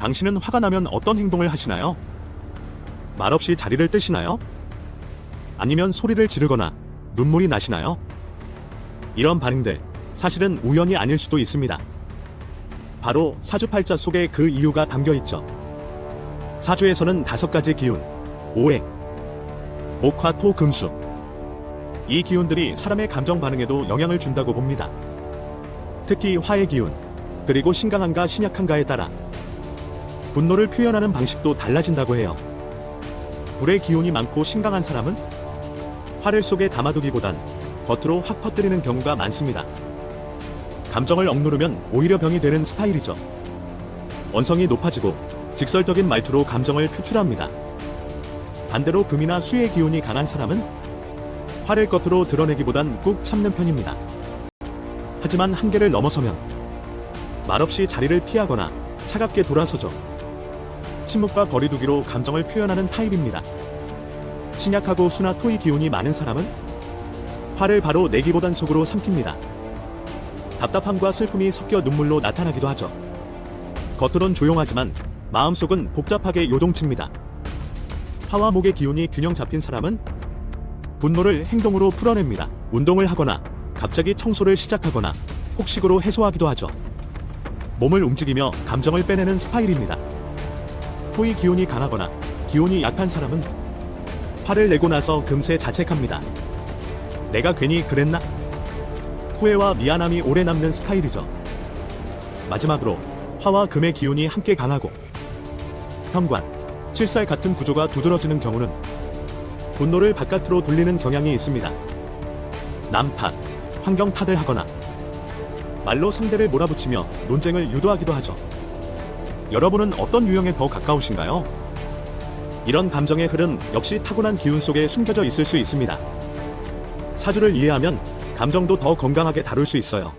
당신은 화가 나면 어떤 행동을 하시나요? 말없이 자리를 뜨시나요? 아니면 소리를 지르거나 눈물이 나시나요? 이런 반응들 사실은 우연이 아닐 수도 있습니다. 바로 사주팔자 속에 그 이유가 담겨 있죠. 사주에서는 다섯 가지 기운, 오행, 목화, 토, 금수. 이 기운들이 사람의 감정 반응에도 영향을 준다고 봅니다. 특히 화의 기운, 그리고 신강한가 신약한가에 따라 분노를 표현하는 방식도 달라진다고 해요. 불의 기운이 많고 신강한 사람은 화를 속에 담아두기보단 겉으로 확 퍼뜨리는 경우가 많습니다. 감정을 억누르면 오히려 병이 되는 스타일이죠. 원성이 높아지고 직설적인 말투로 감정을 표출합니다. 반대로 금이나 수의 기운이 강한 사람은 화를 겉으로 드러내기보단 꾹 참는 편입니다. 하지만 한계를 넘어서면 말없이 자리를 피하거나 차갑게 돌아서죠. 침묵과 거리두기로 감정을 표현하는 타입입니다. 신약하고 수나 토의 기운이 많은 사람은 화를 바로 내기보단 속으로 삼킵니다. 답답함과 슬픔이 섞여 눈물로 나타나기도 하죠. 겉으론 조용하지만 마음속은 복잡하게 요동칩니다. 화와 목의 기운이 균형 잡힌 사람은 분노를 행동으로 풀어냅니다. 운동을 하거나 갑자기 청소를 시작하거나 폭식으로 해소하기도 하죠. 몸을 움직이며 감정을 빼내는 스타일입니다. 토의 기운이 강하거나 기운이 약한 사람은 화를 내고 나서 금세 자책합니다. 내가 괜히 그랬나? 후회와 미안함이 오래 남는 스타일이죠. 마지막으로 화와 금의 기운이 함께 강하고 현관, 칠살 같은 구조가 두드러지는 경우는 분노를 바깥으로 돌리는 경향이 있습니다. 남 탓, 환경 탓을 하거나 말로 상대를 몰아붙이며 논쟁을 유도하기도 하죠. 여러분은 어떤 유형에 더 가까우신가요? 이런 감정의 흐름 역시 타고난 기운 속에 숨겨져 있을 수 있습니다. 사주를 이해하면 감정도 더 건강하게 다룰 수 있어요.